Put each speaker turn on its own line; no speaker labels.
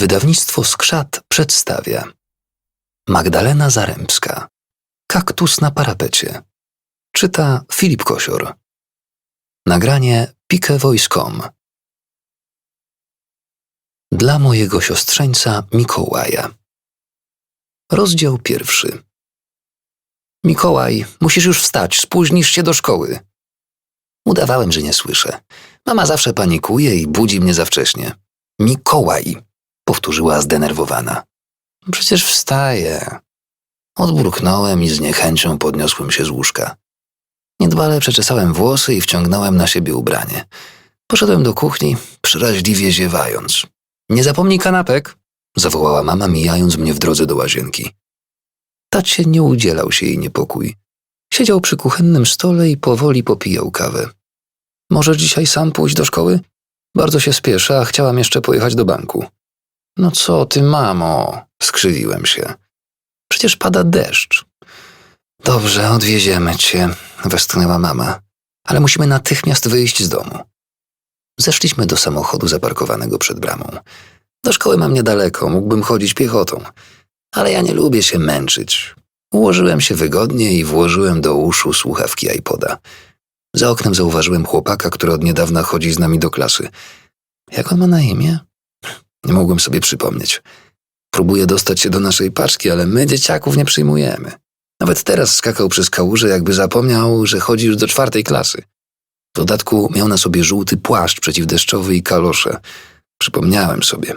Wydawnictwo Skrzat przedstawia Magdalena Zarębska Kaktus na parapecie Czyta Filip Kosior Nagranie pikevoice.com Dla mojego siostrzeńca Mikołaja Rozdział pierwszy Mikołaj, musisz już wstać, spóźnisz się do szkoły. Udawałem, że nie słyszę. Mama zawsze panikuje i budzi mnie za wcześnie. Mikołaj, powtórzyła zdenerwowana. Przecież wstaję. Odburknąłem i z niechęcią podniosłem się z łóżka. Niedbale przeczesałem włosy i wciągnąłem na siebie ubranie. Poszedłem do kuchni, przeraźliwie ziewając. Nie zapomnij kanapek, zawołała mama, mijając mnie w drodze do łazienki. Tacie nie udzielał się jej niepokój. Siedział przy kuchennym stole i powoli popijał kawę. Możesz dzisiaj sam pójść do szkoły? Bardzo się spieszę, a chciałam jeszcze pojechać do banku. No co ty, mamo? skrzywiłem się. Przecież pada deszcz. Dobrze, odwieziemy cię, westchnęła mama, ale musimy natychmiast wyjść z domu. Zeszliśmy do samochodu zaparkowanego przed bramą. Do szkoły mam niedaleko, mógłbym chodzić piechotą, ale ja nie lubię się męczyć. Ułożyłem się wygodnie i włożyłem do uszu słuchawki iPoda. Za oknem zauważyłem chłopaka, który od niedawna chodzi z nami do klasy. Jak on ma na imię? Nie mogłem sobie przypomnieć. Próbuję dostać się do naszej paczki, ale my dzieciaków nie przyjmujemy. Nawet teraz skakał przez kałużę, jakby zapomniał, że chodzi już do czwartej klasy. W dodatku miał na sobie żółty płaszcz przeciwdeszczowy i kalosze. Przypomniałem sobie.